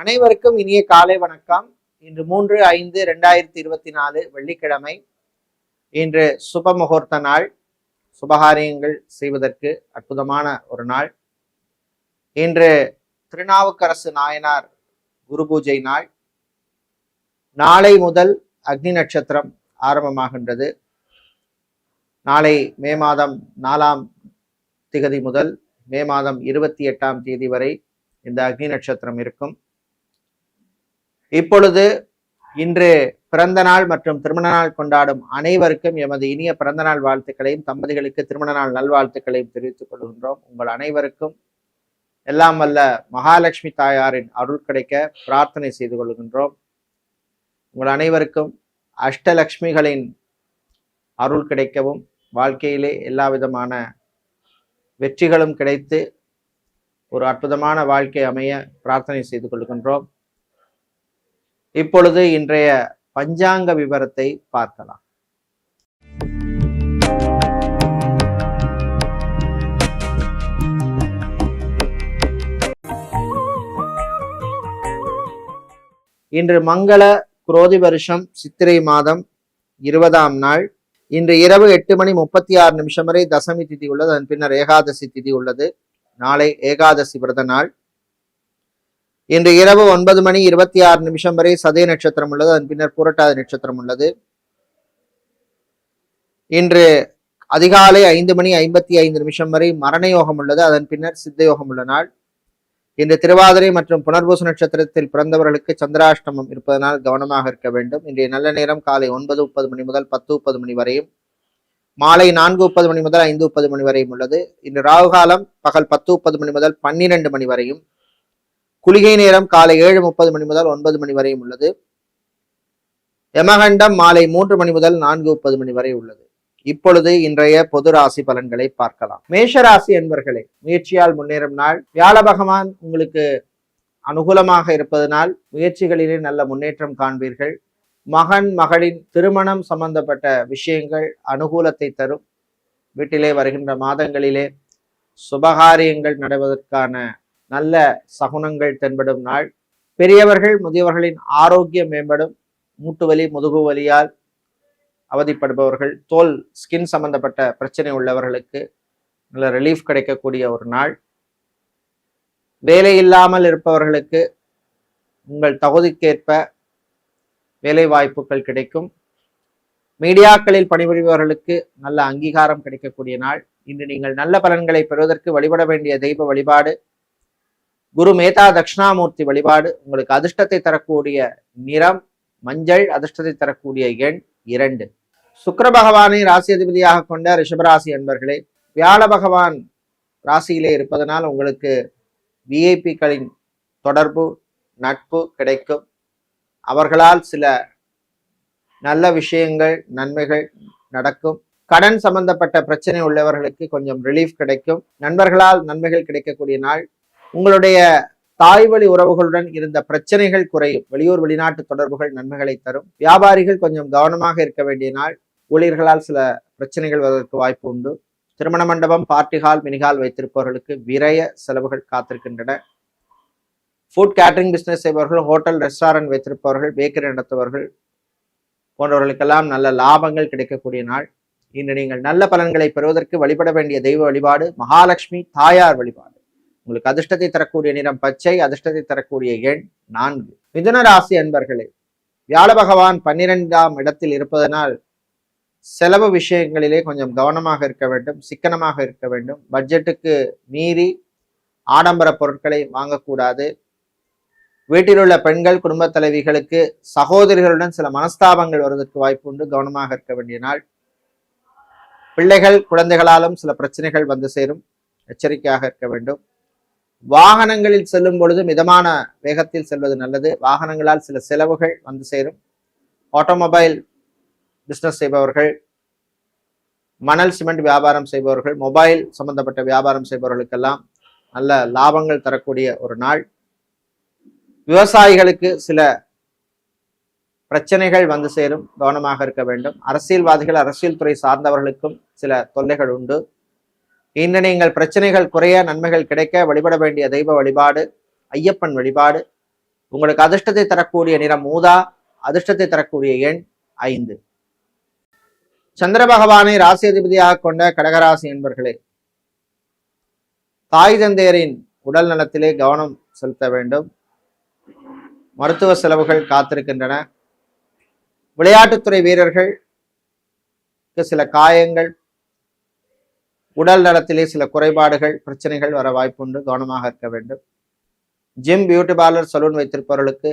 அனைவருக்கும் இனிய காலை வணக்கம். இன்று மூன்று ஐந்து ரெண்டாயிரத்தி இருபத்தி நாலு வெள்ளிக்கிழமை. இன்று சுப முகூர்த்த நாள். சுபகாரியங்கள் செய்வதற்கு அற்புதமான ஒரு நாள். இன்று திருநாவுக்கரசு நாயனார் குரு பூஜை நாள். நாளை முதல் அக்னி நட்சத்திரம் ஆரம்பமாகின்றது. நாளை மே மாதம் நாலாம் திகதி முதல் மே மாதம் இருபத்தி எட்டாம் தேதி வரை இந்த அக்னி நட்சத்திரம் இருக்கும். இப்பொழுது இன்று பிறந்த நாள் மற்றும் திருமண நாள் கொண்டாடும் அனைவருக்கும் எமது இனிய பிறந்த நாள் வாழ்த்துக்களையும் தம்பதிகளுக்கு திருமண நாள் நல்வாழ்த்துக்களையும் தெரிவித்துக் கொள்கின்றோம். உங்கள் அனைவருக்கும் எல்லாம் வல்ல மகாலட்சுமி தாயாரின் அருள் கிடைக்க பிரார்த்தனை செய்து கொள்கின்றோம். உங்கள் அனைவருக்கும் அஷ்டலக்ஷ்மிகளின் அருள் கிடைக்கவும் வாழ்க்கையிலே எல்லா விதமான வெற்றிகளும் கிடைத்து ஒரு அற்புதமான வாழ்க்கை அமைய பிரார்த்தனை செய்து கொள்கின்றோம். இப்பொழுது இன்றைய பஞ்சாங்க விவரத்தை பார்க்கலாம். இன்று மங்கள குரோதி வருஷம் சித்திரை மாதம் இருபதாம் நாள். இன்று இரவு எட்டு மணி முப்பத்தி ஆறு நிமிஷம் வரை தசமி திதி உள்ளது. அதன் பின்னர் ஏகாதசி திதி உள்ளது. நாளை ஏகாதசி விரத நாள். இன்று இரவு ஒன்பது மணி இருபத்தி ஆறு நிமிஷம் வரை சதய நட்சத்திரம் உள்ளது. அதன் பின்னர் புரட்டாதி நட்சத்திரம் உள்ளது. இன்று அதிகாலை ஐந்து மணி ஐம்பத்தி ஐந்து நிமிஷம் வரை மரண யோகம் உள்ளது. அதன் பின்னர் சித்த யோகம் உள்ள நாள். இன்று திருவாதிரை மற்றும் புனர்பூச நட்சத்திரத்தில் பிறந்தவர்களுக்கு சந்திராஷ்டமம் இருப்பதனால் கவனமாக இருக்க வேண்டும். இன்றைய நல்ல நேரம் காலை ஒன்பது முப்பது மணி முதல் பத்து முப்பது மணி வரையும் மாலை நான்கு முப்பது மணி முதல் ஐந்து முப்பது மணி வரையும் உள்ளது. இன்று ராகு காலம் பகல் பத்து முப்பது மணி முதல் பன்னிரண்டு மணி வரையும் குளிகை நேரம் காலை ஏழு முப்பது மணி முதல் ஒன்பது மணி வரையும் உள்ளது. யமகண்டம் மாலை மூன்று மணி முதல் நான்கு முப்பது மணி வரை உள்ளது. இப்பொழுது இன்றைய பொது ராசி பலன்களை பார்க்கலாம். மேஷ ராசி என்பர்களே முயற்சியால் முன்னேறும் நாள். வியாழ பகவான் உங்களுக்கு அனுகூலமாக இருப்பதனால் முயற்சிகளிலே நல்ல முன்னேற்றம் காண்பீர்கள். மகன் மகளின் திருமணம் சம்பந்தப்பட்ட விஷயங்கள் அனுகூலத்தை தரும். வீட்டிலே வருகின்ற மாதங்களிலே சுபகாரியங்கள் நடவதற்கான நல்ல சகுனங்கள் தென்படும் நாள். பெரியவர்கள் முதியவர்களின் ஆரோக்கியம் மேம்படும். மூட்டு வலி முதுகு வலியால் அவதிப்படுபவர்கள் தோல் ஸ்கின் சம்பந்தப்பட்ட பிரச்சனை உள்ளவர்களுக்கு நல்ல ரிலீஃப் கிடைக்கக்கூடிய ஒரு நாள். வேலை இல்லாமல் இருப்பவர்களுக்கு உங்கள் தகுதிக்கேற்ப வேலை வாய்ப்புகள் கிடைக்கும். மீடியாக்களில் பணிபுரிபவர்களுக்கு நல்ல அங்கீகாரம் கிடைக்கக்கூடிய நாள். இன்று நீங்கள் நல்ல பலன்களை பெறுவதற்கு வழிபட வேண்டிய தெய்வ வழிபாடு. குரு மேதா தட்சிணாமூர்த்தி வழிபாடு உங்களுக்கு அதிர்ஷ்டத்தை தரக்கூடிய நிறம் மஞ்சள் அதிர்ஷ்டத்தை தரக்கூடிய எண் இரண்டு. சுக்கர பகவானை ராசி அதிபதியாக கொண்ட ரிஷபராசி அன்பர்களே வியாழ பகவான் ராசியிலே இருப்பதனால் உங்களுக்கு விஐபிக்களின் தொடர்பு நட்பு கிடைக்கும். அவர்களால் சில நல்ல விஷயங்கள் நன்மைகள் நடக்கும். கடன் சம்பந்தப்பட்ட பிரச்சனை உள்ளவர்களுக்கு கொஞ்சம் ரிலீஃப் கிடைக்கும். நண்பர்களால் நன்மைகள் கிடைக்கக்கூடிய நாள் உங்களுடைய தாய் வழி உறவுகளுடன் இருந்த பிரச்சனைகள் குறையும். வெளியூர் வெளிநாட்டு தொடர்புகள் நன்மைகளை தரும். வியாபாரிகள் கொஞ்சம் கவனமாக இருக்க வேண்டிய நாள். ஊழியர்களால் சில பிரச்சனைகள் வருவதற்கு வாய்ப்பு உண்டு. திருமண மண்டபம் பார்ட்டி ஹால் மினிஹால் வைத்திருப்பவர்களுக்கு விரய செலவுகள் காத்திருக்கின்றன. ஃபுட் கேட்டரிங் பிசினஸ் செய்பவர்கள் ஹோட்டல் ரெஸ்டாரண்ட் வைத்திருப்பவர்கள் பேக்கரி நடத்துபவர்கள் போன்றவர்களுக்கெல்லாம் நல்ல லாபங்கள் கிடைக்கக்கூடிய நாள். இன்று நீங்கள் நல்ல பலன்களை பெறுவதற்கு வழிபட வேண்டிய தெய்வ வழிபாடு மகாலட்சுமி தாயார் வழிபாடு. உங்களுக்கு அதிர்ஷ்டத்தை தரக்கூடிய நிறம் பச்சை அதிர்ஷ்டத்தை தரக்கூடிய எண் நான்கு. மிதுன ராசி அன்பர்களே வியாழ பகவான் பன்னிரெண்டாம் இடத்தில் இருப்பதனால் செலவு விஷயங்களிலே கொஞ்சம் கவனமாக இருக்க வேண்டும் சிக்கனமாக இருக்க வேண்டும். பட்ஜெட்டுக்கு மீறி ஆடம்பர பொருட்களை வாங்கக்கூடாது. வீட்டில் உள்ள பெண்கள் குடும்ப தலைவிகளுக்கு சகோதரிகளுடன் சில மனஸ்தாபங்கள் வருவதற்கு வாய்ப்பு உண்டு. கவனமாக இருக்க வேண்டிய நாள். பிள்ளைகள் குழந்தைகளாலும் சில பிரச்சனைகள் வந்து சேரும். எச்சரிக்கையாக இருக்க வேண்டும். வாகனங்களில் செல்லும் பொழுது மிதமான வேகத்தில் செல்வது நல்லது. வாகனங்களால் சில செலவுகள் வந்து சேரும். ஆட்டோமொபைல் பிஸ்னஸ் செய்பவர்கள் மணல் சிமெண்ட் வியாபாரம் செய்பவர்கள் மொபைல் சம்பந்தப்பட்ட வியாபாரம் செய்பவர்களுக்கெல்லாம் நல்ல லாபங்கள் தரக்கூடிய ஒரு நாள். விவசாயிகளுக்கு சில பிரச்சனைகள் வந்து சேரும். கவனமாக இருக்க வேண்டும். அரசியல்வாதிகள் அரசியல் துறை சார்ந்தவர்களுக்கும் சில தொல்லைகள் உண்டு. இன்று நீங்கள் பிரச்சனைகள் குறைய நன்மைகள் கிடைக்க வழிபட வேண்டிய தெய்வ வழிபாடு ஐயப்பன் வழிபாடு. உங்களுக்கு அதிர்ஷ்டத்தை தரக்கூடிய நிறம் மூதா அதிர்ஷ்டத்தை தரக்கூடிய எண் ஐந்து. சந்திர பகவானை ராசி அதிபதியாக கொண்ட கடகராசி என்பர்களே தாய் தந்தையரின் உடல் நலத்திலே கவனம் செலுத்த வேண்டும். மருத்துவ செலவுகள் காத்திருக்கின்றன. விளையாட்டுத்துறை வீரர்கள் சில காயங்கள் உடல் நலத்திலே சில குறைபாடுகள் பிரச்சனைகள் வர வாய்ப்புண்டு. கவனமாக இருக்க வேண்டும். ஜிம் பியூட்டி பார்லர் சலூன் வைத்திருப்பவர்களுக்கு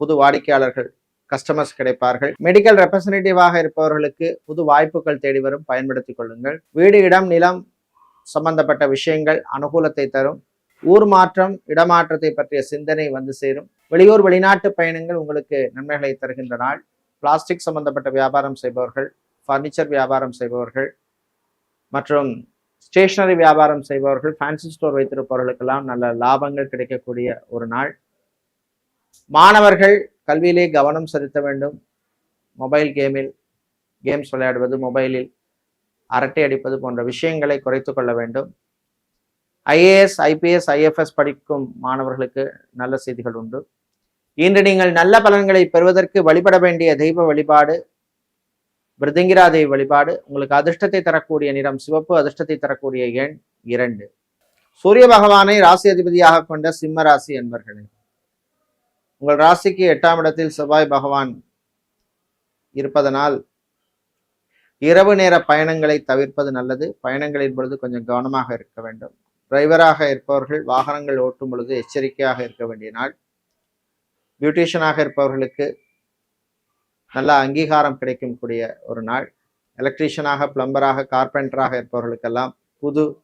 புது வாடிக்கையாளர்கள் கஸ்டமர்ஸ் கிடைப்பார்கள். மெடிக்கல் ரெப்ரசன்டேட்டிவாக இருப்பவர்களுக்கு புது வாய்ப்புகள் தேடி வரும். பயன்படுத்திக் கொள்ளுங்கள். வீடு இடம் நிலம் சம்பந்தப்பட்ட விஷயங்கள் அனுகூலத்தை தரும். ஊர் மாற்றம் இடமாற்றத்தை பற்றிய சிந்தனை வந்து சேரும். வெளியூர் வெளிநாட்டு பயணங்கள் உங்களுக்கு நன்மைகளை தருகின்ற நாள். பிளாஸ்டிக் சம்பந்தப்பட்ட வியாபாரம் செய்பவர்கள் ஃபர்னிச்சர் வியாபாரம் செய்பவர்கள் மற்றும் ஸ்டேஷனரி வியாபாரம் செய்பவர்கள் ஃபேன்சி ஸ்டோர் வைத்திருப்பவர்களுக்கெல்லாம் நல்ல லாபங்கள் கிடைக்கக்கூடிய ஒரு நாள். மாணவர்கள் கல்வியிலே கவனம் செலுத்த வேண்டும். மொபைல் கேமில் கேம்ஸ் விளையாடுவது மொபைலில் அரட்டை அடிப்பது போன்ற விஷயங்களை குறைத்து கொள்ள வேண்டும். ஐஏஎஸ் ஐபிஎஸ் ஐஎஃப்எஸ் படிக்கும் மாணவர்களுக்கு நல்ல செய்திகள் உண்டு. இன்று நீங்கள் நல்ல பலன்களை பெறுவதற்கு வழிபட வேண்டிய தெய்வ வழிபாடு பிருதிங்கிராதேவி வழிபாடு. உங்களுக்கு அதிர்ஷ்டத்தை தரக்கூடிய நிறம் சிவப்பு அதிர்ஷ்டத்தை தரக்கூடிய எண் இரண்டு. சூரிய பகவானை ராசி அதிபதியாக கொண்ட சிம்ம ராசி என்பர்களே உங்கள் ராசிக்கு எட்டாம் இடத்தில் செவ்வாய் பகவான் இருப்பதனால் இரவு நேர பயணங்களை தவிர்ப்பது நல்லது. பயணங்களின் பொழுது கொஞ்சம் கவனமாக இருக்க வேண்டும். டிரைவராக இருப்பவர்கள் வாகனங்கள் ஓட்டும் பொழுது எச்சரிக்கையாக இருக்க வேண்டிய நாள். பியூட்டிஷியனாக இருப்பவர்களுக்கு நல்ல அங்கீகாரம் கிடைக்கும் கூடிய ஒரு நாள். எலக்ட்ரீஷியனாக பிளம்பராக கார்பெண்டராக இருப்பவர்களுக்கெல்லாம் புது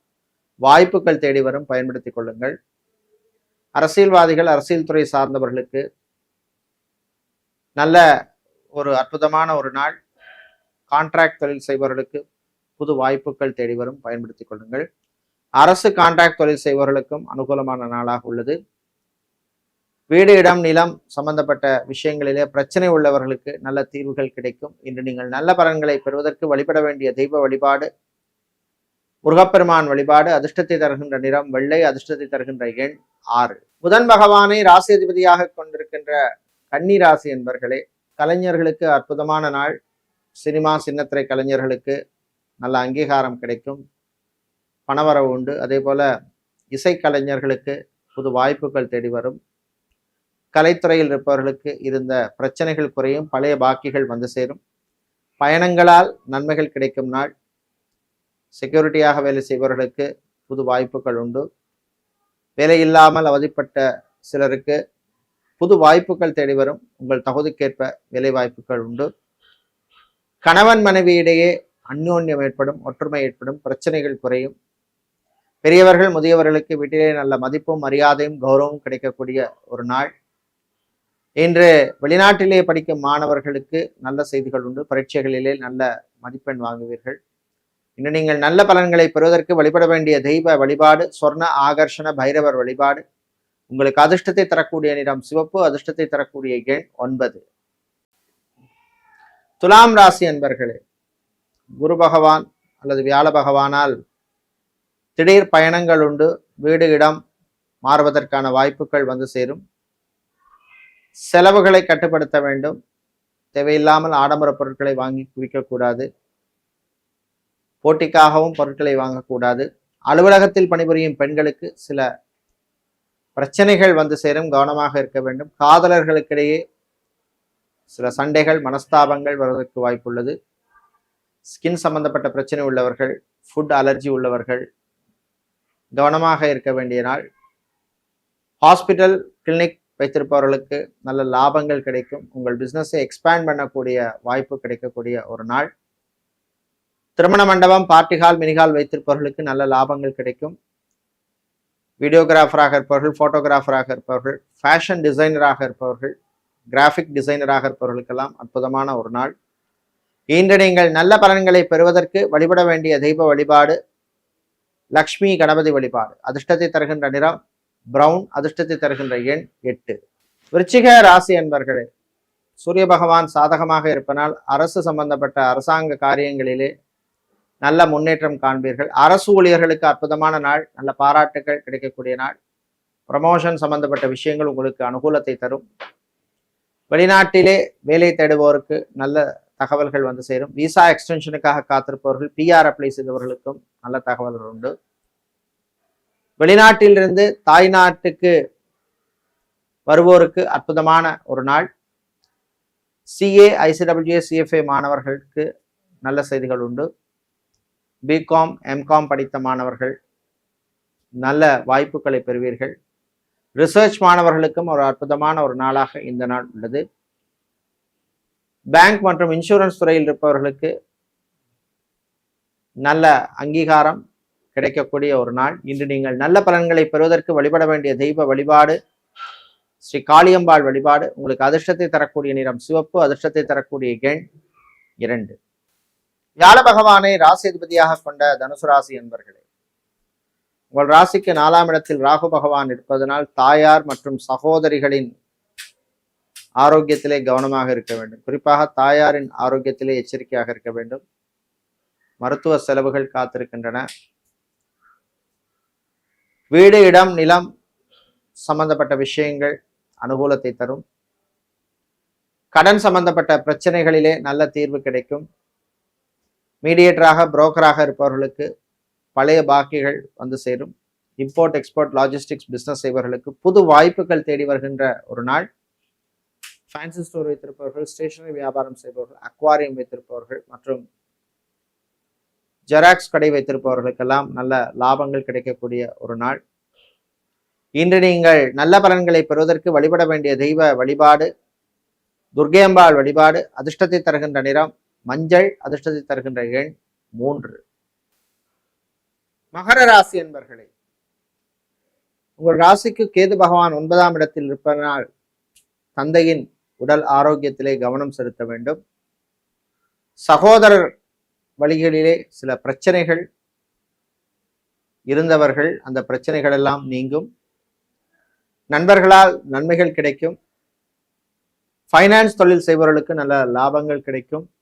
வாய்ப்புகள் தேடி வரும். பயன்படுத்தி கொள்ளுங்கள். அரசியல்வாதிகள் அரசியல் துறை சார்ந்தவர்களுக்கு நல்ல ஒரு அற்புதமான ஒரு நாள். கான்ட்ராக்ட் தொழில் செய்பவர்களுக்கு புது வாய்ப்புகள் தேடி வரும். பயன்படுத்தி கொள்ளுங்கள். அரசு கான்ட்ராக்ட் தொழில் செய்பவர்களுக்கும் அனுகூலமான நாளாக உள்ளது. வீடு இடம் நிலம் சம்பந்தப்பட்ட விஷயங்களிலே பிரச்சனை உள்ளவர்களுக்கு நல்ல தீர்வுகள் கிடைக்கும். இன்று நீங்கள் நல்ல பலன்களை பெறுவதற்கு வழிபட வேண்டிய தெய்வ வழிபாடு முருகப்பெருமான் வழிபாடு அதிர்ஷ்டத்தை தருகின்ற நிறம் வெள்ளை அதிர்ஷ்டத்தை தருகின்ற எண் ஆறு. புதன் பகவானை ராசி அதிபதியாக கொண்டிருக்கின்ற கன்னி ராசி என்பர்களே கலைஞர்களுக்கு அற்புதமான நாள். சினிமா சின்னத்திரை கலைஞர்களுக்கு நல்ல அங்கீகாரம் கிடைக்கும். பணவரவு உண்டு. அதே போல இசைக்கலைஞர்களுக்கு புது வாய்ப்புகள் தேடி வரும். கலைத்துறையில் இருப்பவர்களுக்கு இருந்த பிரச்சனைகள் குறையும் பழைய பாக்கிகள் வந்து சேரும். பயணங்களால் நன்மைகள் கிடைக்கும் நாள். செக்யூரிட்டியாக வேலை செய்பவர்களுக்கு புது வாய்ப்புகள் உண்டு. வேலை இல்லாமல் அவதிப்பட்ட சிலருக்கு புது வாய்ப்புகள் தேடி வரும். உங்கள் தகுதிக்கேற்ப வேலை வாய்ப்புகள் உண்டு. கணவன் மனைவியிடையே அந்யோன்யம் ஏற்படும் ஒற்றுமை ஏற்படும் பிரச்சனைகள் குறையும். பெரியவர்கள் முதியவர்களுக்கு வீட்டிலே நல்ல மதிப்பும் மரியாதையும் கௌரவம் கிடைக்கக்கூடிய ஒரு நாள். இன்று வெளிநாட்டிலே படிக்கும் மாணவர்களுக்கு நல்ல செய்திகள் உண்டு. பரீட்சைகளிலே நல்ல மதிப்பெண் வாங்குவீர்கள். இன்று நீங்கள் நல்ல பலன்களை பெறுவதற்கு வழிபட வேண்டிய தெய்வ வழிபாடு சொர்ண ஆகர்ஷண பைரவர் வழிபாடு. உங்களுக்கு அதிர்ஷ்டத்தை தரக்கூடிய நிறம் சிவப்பு அதிர்ஷ்டத்தை தரக்கூடிய எண் ஒன்பது. துலாம் ராசி அன்பர்களே குரு பகவான் அல்லது வியாழ பகவானால் திடீர் பயணங்கள் உண்டு. வீடு இடம் மாறுவதற்கான வாய்ப்புகள் வந்து சேரும். செலவுகளை கட்டுப்படுத்த வேண்டும். தேவையில்லாமல் ஆடம்பர பொருட்களை வாங்கி குவிக்கக்கூடாது போட்டிக்காகவும் பொருட்களை வாங்கக்கூடாது. அலுவலகத்தில் பணிபுரியும் பெண்களுக்கு சில பிரச்சனைகள் வந்து சேரும். கவனமாக இருக்க வேண்டும். காதலர்களுக்கிடையே சில சண்டைகள் மனஸ்தாபங்கள் வருவதற்கு வாய்ப்புள்ளது. ஸ்கின் சம்பந்தப்பட்ட பிரச்சனை உள்ளவர்கள் ஃபுட் அலர்ஜி உள்ளவர்கள் கவனமாக இருக்க வேண்டிய நாள். ஹாஸ்பிட்டல் கிளினிக் வைத்திருப்பவர்களுக்கு நல்ல லாபங்கள் கிடைக்கும். உங்கள் பிஸ்னஸை எக்ஸ்பேண்ட் பண்ணக்கூடிய வாய்ப்பு கிடைக்கக்கூடிய ஒரு நாள். திருமண மண்டபம் பார்ட்டி ஹால் மினிஹால் வைத்திருப்பவர்களுக்கு நல்ல லாபங்கள் கிடைக்கும். வீடியோகிராஃபராக இருப்பவர்கள் ஃபோட்டோகிராஃபராக இருப்பவர்கள் ஃபேஷன் டிசைனராக இருப்பவர்கள் கிராஃபிக் டிசைனராக இருப்பவர்களுக்கெல்லாம் அற்புதமான ஒரு நாள். இன்று நீங்கள் நல்ல பலன்களை பெறுவதற்கு வழிபட வேண்டிய தெய்வ வழிபாடு லக்ஷ்மி கணபதி வழிபாடு அதிர்ஷ்டத்தை தருகின்ற நிறம் பிரவுன் அதிர்ஷ்டத்தை தருகின்ற எண் எட்டு. விருச்சிக ராசி என்பர்களே சூரிய பகவான் சாதகமாக இருப்பனால் அரசு சம்பந்தப்பட்ட அரசாங்க காரியங்களிலே நல்ல முன்னேற்றம் காண்பீர்கள். அரசு ஊழியர்களுக்கு அற்புதமான நாள் நல்ல பாராட்டுகள் கிடைக்கக்கூடிய நாள். ப்ரமோஷன் சம்பந்தப்பட்ட விஷயங்கள் உங்களுக்கு அனுகூலத்தை தரும். வெளிநாட்டிலே வேலை தேடுபவருக்கு நல்ல தகவல்கள் வந்து சேரும். விசா எக்ஸ்டென்ஷனுக்காக காத்திருப்பவர்கள் பிஆர் அப்ளை செய்தவர்களுக்கும் நல்ல தகவல்கள் உண்டு. வெளிநாட்டிலிருந்து தாய்நாட்டுக்கு வருவோருக்கு அற்புதமான ஒரு நாள். சிஏ ஐசிடபிள்யூஏ சிஎஃப்ஏ மாணவர்களுக்கு நல்ல செய்திகள் உண்டு. பிகாம் எம்காம் படித்த மாணவர்கள் நல்ல வாய்ப்புகளை பெறுவீர்கள். ரிசர்ச் மாணவர்களுக்கும் ஒரு அற்புதமான ஒரு நாளாக இந்த நாள் உள்ளது. பேங்க் மற்றும் இன்சூரன்ஸ் துறையில் இருப்பவர்களுக்கு நல்ல அங்கீகாரம் கிடைக்கக்கூடிய ஒரு நாள். இன்று நீங்கள் நல்ல பலன்களை பெறுவதற்கு வழிபட வேண்டிய தெய்வ வழிபாடு ஸ்ரீ காளியம்பாள் வழிபாடு உங்களுக்கு அதிர்ஷ்டத்தை தரக்கூடிய நிறம் சிவப்பு அதிர்ஷ்டத்தை தரக்கூடிய எண் இரண்டு. வியாழ பகவானை ராசிபதியாக கொண்ட தனுசு ராசி என்பர்களே உங்கள் ராசிக்கு நாலாம் இடத்தில் ராகு பகவான் இருப்பதனால் தாயார் மற்றும் சகோதரிகளின் ஆரோக்கியத்திலே கவனமாக இருக்க வேண்டும். குறிப்பாக தாயாரின் ஆரோக்கியத்திலே எச்சரிக்கையாக இருக்க வேண்டும். மருத்துவ செலவுகள் காத்திருக்கின்றன. வீடு இடம் நிலம் சம்பந்தப்பட்ட விஷயங்கள் அனுகூலத்தை தரும். கடன் சம்பந்தப்பட்ட பிரச்சனைகளிலே நல்ல தீர்வு கிடைக்கும். மீடியேட்டராக புரோக்கராக இருப்பவர்களுக்கு பழைய பாக்கிகள் வந்து சேரும். இம்போர்ட் எக்ஸ்போர்ட் லாஜிஸ்டிக்ஸ் பிஸ்னஸ் செய்பவர்களுக்கு புது வாய்ப்புகள் தேடி வருகின்ற ஒரு நாள். ஃபேன்சி ஸ்டோர் வைத்திருப்பவர்கள் ஸ்டேஷனரி வியாபாரம் செய்பவர்கள் அக்வாரியம் வைத்திருப்பவர்கள் மற்றும் ஜெராக்ஸ் கடை வைத்திருப்பவர்களுக்கெல்லாம் நல்ல லாபங்கள் கிடைக்கக்கூடிய ஒரு நாள். இன்று நீங்கள் நல்ல பலன்களை பெறுவதற்கு வழிபட வேண்டிய தெய்வ வழிபாடு துர்கேம்பாள் வழிபாடு அதிர்ஷ்டத்தை தருகின்ற நிறம் மஞ்சள் அதிர்ஷ்டத்தை தருகின்ற எண் மூன்று. மகர ராசி என்பர்களே உங்கள் ராசிக்கு கேது பகவான் ஒன்பதாம் இடத்தில் இருப்பதனால் தந்தையின் உடல் ஆரோக்கியத்திலே கவனம் செலுத்த வேண்டும். சகோதரர் வழிகளிலே சில பிரச்சனைகள் இருந்தவர்கள் அந்த பிரச்சனைகள் எல்லாம் நீங்கும். நண்பர்களால் நன்மைகள் கிடைக்கும். ஃபைனான்ஸ் தொழில் செய்பவர்களுக்கு நல்ல லாபங்கள் கிடைக்கும்.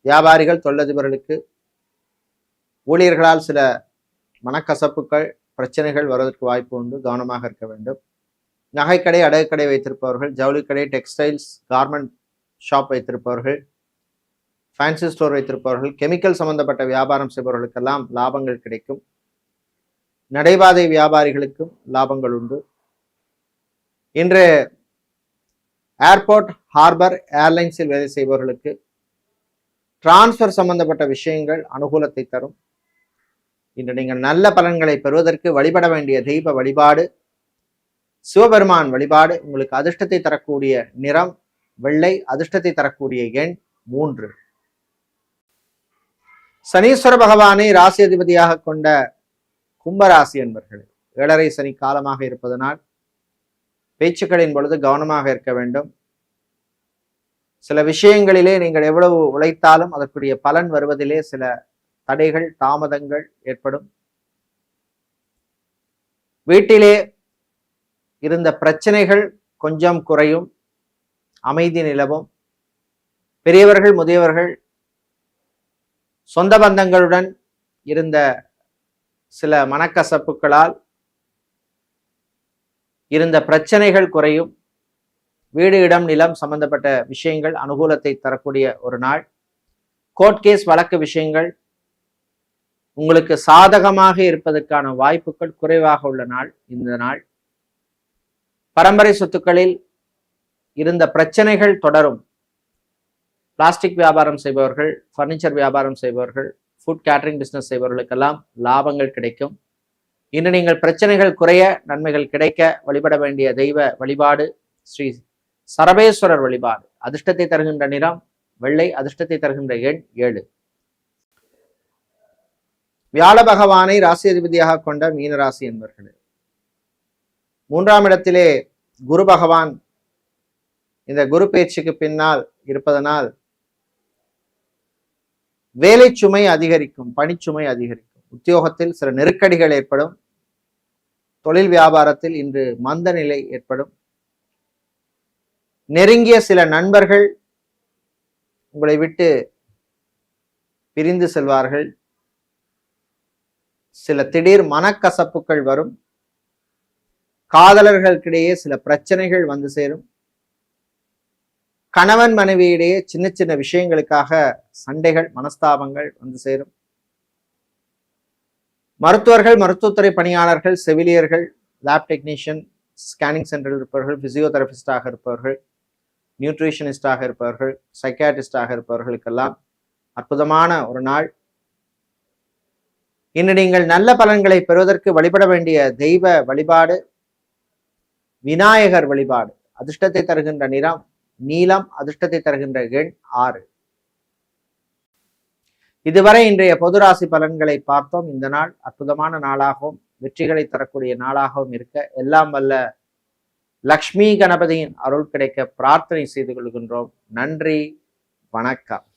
வியாபாரிகள் தொழிலதிபர்களுக்கு ஊழியர்களால் சில மனக்கசப்புகள் பிரச்சனைகள் வருவதற்கு வாய்ப்பு உண்டு. கவனமாக இருக்க வேண்டும். நகைக்கடை அடகுக்கடை வைத்திருப்பவர்கள் ஜவுளிக்கடை டெக்ஸ்டைல்ஸ் கார்மெண்ட் ஷாப் வைத்திருப்பவர்கள் ஃபேன்சி ஸ்டோர் வைத்திருப்பவர்கள் கெமிக்கல் சம்பந்தப்பட்ட வியாபாரம் செய்பவர்களுக்கெல்லாம் லாபங்கள் கிடைக்கும். நடைபாதை வியாபாரிகளுக்கும் லாபங்கள் உண்டு. இன்று ஏர்போர்ட் ஹார்பர் ஏர்லைன்ஸில் வேலை செய்பவர்களுக்கு டிரான்ஸ்ஃபர் சம்பந்தப்பட்ட விஷயங்கள் அனுகூலத்தை தரும். இன்று நீங்கள் நல்ல பலன்களை பெறுவதற்கு வழிபட வேண்டிய தெய்வ வழிபாடு சிவபெருமான் வழிபாடு உங்களுக்கு அதிர்ஷ்டத்தை தரக்கூடிய நிறம் வெள்ளை அதிர்ஷ்டத்தை தரக்கூடிய எண் மூன்று. சனீஸ்வர பகவானை ராசி அதிபதியாக கொண்ட கும்பராசி என்பர்கள். ஏழரை சனி காலமாக இருப்பதனால் பேச்சுக்களின் பொழுது கவனமாக இருக்க வேண்டும். சில விஷயங்களிலே நீங்கள் எவ்வளவு உழைத்தாலும் அதற்குரிய பலன் வருவதிலே சில தடைகள் தாமதங்கள் ஏற்படும். வீட்டிலே இருந்த பிரச்சனைகள் கொஞ்சம் குறையும். அமைதி நிலவும். பெரியவர்கள் முதியவர்கள் சொந்த பந்தங்களுடன் இருந்த சில மனக்கசப்புகளால் இருந்த பிரச்சனைகள் குறையும். வீடு இடம் நிலம் சம்பந்தப்பட்ட விஷயங்கள் அனுகூலத்தை தரக்கூடிய ஒரு நாள். கோர்ட் கேஸ் வழக்கு விஷயங்கள். உங்களுக்கு சாதகமாக இருப்பதற்கான வாய்ப்புகள் குறைவாக உள்ள நாள் இந்த நாள். பரம்பரை சொத்துக்களில் இருந்த பிரச்சனைகள் தொடரும். பிளாஸ்டிக் வியாபாரம் செய்பவர்கள் ஃபர்னிச்சர் வியாபாரம் செய்பவர்கள் ஃபுட் கேட்டரிங் பிஸ்னஸ் செய்பவர்களுக்கெல்லாம் லாபங்கள் கிடைக்கும். இன்று நீங்கள் பிரச்சனைகள் குறைய நன்மைகள் கிடைக்க வழிபட வேண்டிய தெய்வ வழிபாடு ஸ்ரீ சரபேஸ்வரர் வழிபாடு. அதிர்ஷ்டத்தை தருகின்ற நிறம் வெள்ளை அதிர்ஷ்டத்தை தருகின்ற எண் ஏழு. வியாழ பகவானை ராசி அதிபதியாக கொண்ட மீனராசி என்பர்களே மூன்றாம் இடத்திலே குரு பகவான் இந்த குரு பேச்சுக்கு பின்னால் இருப்பதனால் வேலை சுமை அதிகரிக்கும் பணிச்சுமை அதிகரிக்கும். உத்தியோகத்தில் சில நெருக்கடிகள் ஏற்படும். தொழில் வியாபாரத்தில் இன்று மந்த நிலை ஏற்படும். நெருங்கிய சில நண்பர்கள் உங்களை விட்டு பிரிந்து செல்வார்கள். சில திடீர் மனக்கசப்புகள் வரும். காதலர்களுக்கிடையே சில பிரச்சனைகள் வந்து சேரும். கணவன் மனைவியிடையே சின்ன சின்ன விஷயங்களுக்காக சண்டைகள் மனஸ்தாபங்கள் வந்து சேரும். மருத்துவர்கள் மருத்துவத்துறை பணியாளர்கள் செவிலியர்கள் லேப் டெக்னீஷியன் ஸ்கேனிங் சென்டரில் இருப்பவர்கள் பிசியோதெரபிஸ்டாக இருப்பவர்கள் நியூட்ரிஷனிஸ்டாக இருப்பவர்கள் சைக்காட்டிஸ்டாக இருப்பவர்களுக்கெல்லாம் அற்புதமான ஒரு நாள். இன்று நீங்கள் நல்ல பலன்களை பெறுவதற்கு வழிபட வேண்டிய தெய்வ வழிபாடு விநாயகர் வழிபாடு அதிர்ஷ்டத்தை தருகின்ற நிறம் நீலம் அதிர்ஷ்டத்தை தருகின்ற எண் ஆறு. இதுவரை இன்றைய பொது ராசி பலன்களை பார்த்தோம். இந்த நாள் அற்புதமான நாளாகவும் வெற்றிகளை தரக்கூடிய நாளாகவும் இருக்க எல்லாம் வல்ல லக்ஷ்மி கணபதியின் அருள் கிடைக்க பிரார்த்தனை செய்து கொள்கின்றோம். நன்றி வணக்கம்.